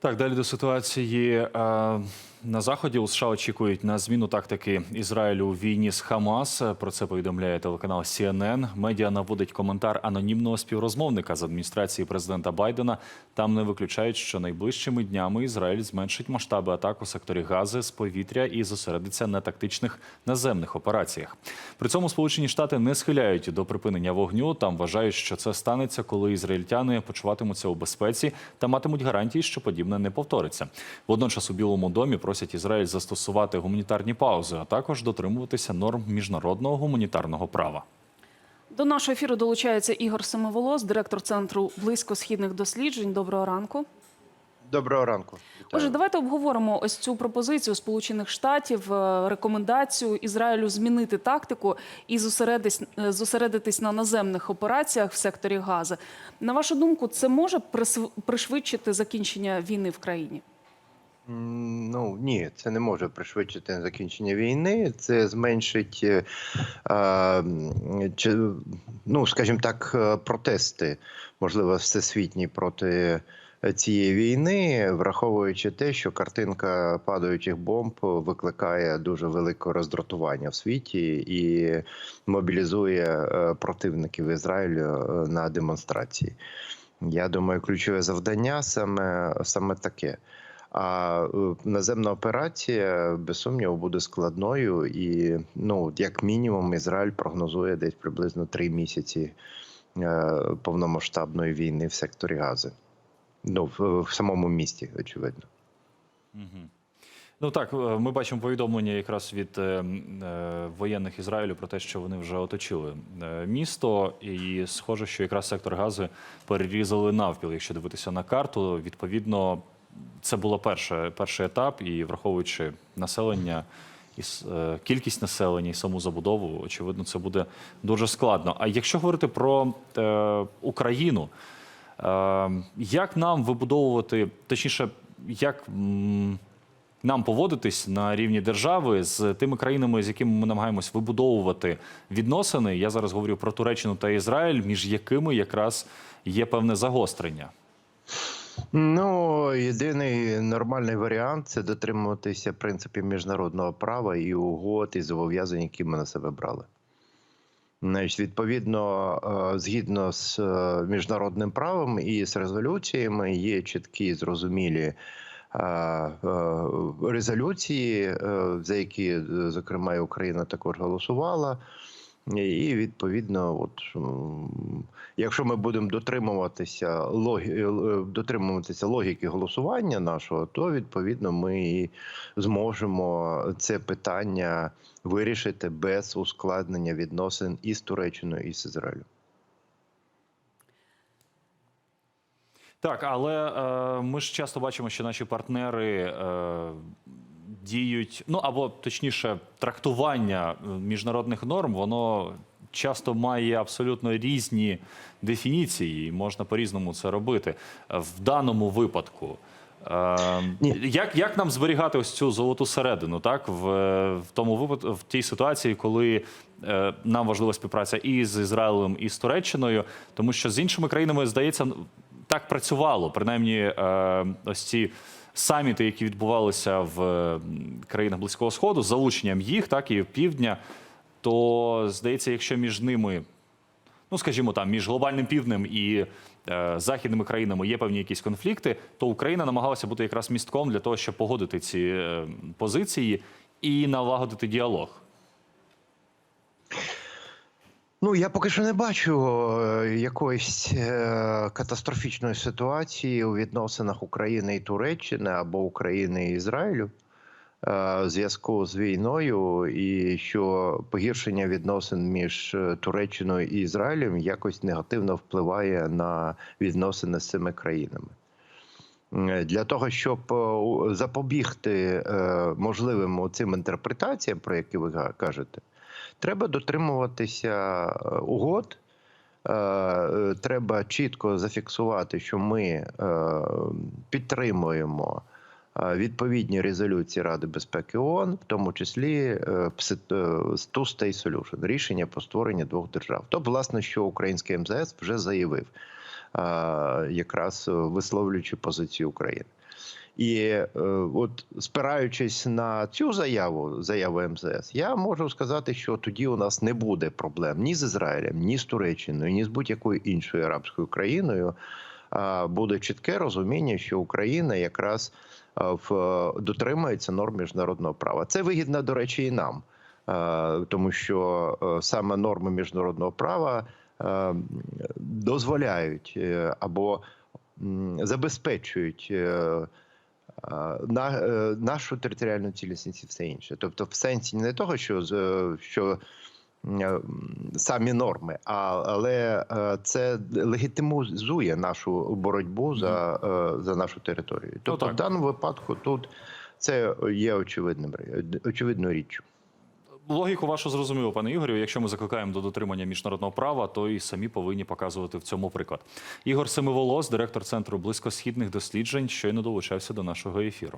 Так, далі до ситуації е, на заході у США очікують на зміну тактики Ізраїлю у війні з Хамас. Про це повідомляє телеканал CNN. Медіа наводить коментар анонімного співрозмовника з адміністрації президента Байдена. Там не виключають, що найближчими днями Ізраїль зменшить масштаби атак у секторі Гази з повітря і зосередиться на тактичних наземних операціях. При цьому Сполучені Штати не схиляють до припинення вогню. Там вважають, що це станеться, коли ізраїльтяни почуватимуться у безпеці та матимуть гарантії, що подібне не повториться. Водночас у Білому домі просять Ізраїль застосувати гуманітарні паузи, а також дотримуватися норм міжнародного гуманітарного права. До нашого ефіру долучається Ігор Семиволос, директор центру близькосхідних досліджень. Доброго ранку. Доброго ранку. Вітаю. Отже, давайте обговоримо ось цю пропозицію Сполучених Штатів, е, рекомендацію Ізраїлю змінити тактику і зосередитись, е, зосередитись на наземних операціях в секторі Гази. На вашу думку, це може пришвидшити закінчення війни в країні? Ну ні, це не може пришвидшити закінчення війни. Це зменшить, е, чи, ну скажімо так, е, протести, можливо, всесвітні проти цієї війни, враховуючи те, що картинка падаючих бомб викликає дуже велике роздратування в світі і мобілізує е, противників Ізраїлю е, на демонстрації. Я думаю, ключове завдання саме, саме таке. А е, наземна операція без сумніву буде складною, і ну як мінімум Ізраїль прогнозує десь приблизно три місяці е, повномасштабної війни в секторі Гази. Ну в, в самому місті, очевидно. Ну так, е, ми бачимо повідомлення якраз від е, воєнних Ізраїлю про те, що вони вже оточили місто, і схоже, що якраз сектор гази перерізали навпіл. Якщо дивитися на карту, відповідно, це було перше, перший етап, і враховуючи населення і е, кількість населення і саму забудову, очевидно, це буде дуже складно. А якщо говорити про е, Україну, е, як нам вибудовувати, точніше, як. м, нам поводитись на рівні держави з тими країнами, з якими ми намагаємось вибудовувати відносини. Я зараз говорю про Туреччину та Ізраїль, між якими якраз є певне загострення. Ну, єдиний нормальний варіант це дотримуватися принципів міжнародного права і угод і зобов'язань, які ми на себе брали. Значить, відповідно, е, згідно з е, міжнародним правом і з резолюціями є чіткі зрозумілі е, резолюції, за які, зокрема, і Україна також голосувала. І відповідно, от якщо ми будемо дотримуватися логі... е, дотримуватися логіки голосування нашого, то відповідно ми і зможемо це питання вирішити без ускладнення відносин і з Туреччиною, і з Ізраїлем. Так, але е, ми ж часто бачимо, що наші партнери е, діють, ну або точніше, трактування е, міжнародних норм, воно часто має абсолютно різні дефініції, і можна по-різному це робити. Е, В даному випадку. Е, Ні. як, як нам зберігати ось цю золоту середину, так в, в тому випадку, в тій ситуації, коли е, нам важлива співпраця і з Ізраїлем, і з Туреччиною, тому що з іншими країнами здається так працювало. Принаймні, е, ось ці саміти, які відбувалися в країнах Близького Сходу, з залученням їх, так і півдня, то здається, якщо між ними ну скажімо там, між глобальним півднем і е, західними країнами є певні якісь конфлікти, то Україна намагалася бути якраз містком для того, щоб погодити ці е, позиції і налагодити діалог. Ну, я поки що не бачу е, якоїсь е, катастрофічної ситуації у відносинах України і Туреччини або України і Ізраїлю е, в зв'язку з війною, і що погіршення відносин між Туреччиною і Ізраїлем якось негативно впливає на відносини з цими країнами. Для того щоб запобігти можливим цим інтерпретаціям, про які ви кажете, треба дотримуватися е, угод. Е, е, Треба чітко зафіксувати, що ми підтримуємо відповідні резолюції Ради безпеки ООН, в тому числі е, пси- е, Two State Solution, рішення про створення двох держав. То, власне, що український МЗС вже заявив. якраз висловлюючи позицію України. І е, от спираючись на цю заяву, заяву МЗС, я можу сказати, що тоді у нас не буде проблем ні з Ізраїлем, ні з Туреччиною, ні з будь-якою іншою арабською країною. А буде чітке розуміння, що Україна якраз в дотримується норм міжнародного права. Це вигідно, до речі, і нам, тому що е, саме норми міжнародного права е, дозволяють е, або забезпечують. На е, нашу територіальну цілісність і все інше. Тобто, в сенсі не того, що е, що е, самі норми, а але це легітимізує нашу боротьбу за, за нашу територію. Тобто, ну, в даному випадку тут це є очевидним очевидною річчю. Логіку вашу зрозуміло, пане Ігорю. Якщо ми закликаємо до дотримання міжнародного права, то і самі повинні показувати в цьому приклад. Ігор Семиволос, директор центру близькосхідних досліджень, щойно долучався до нашого ефіру.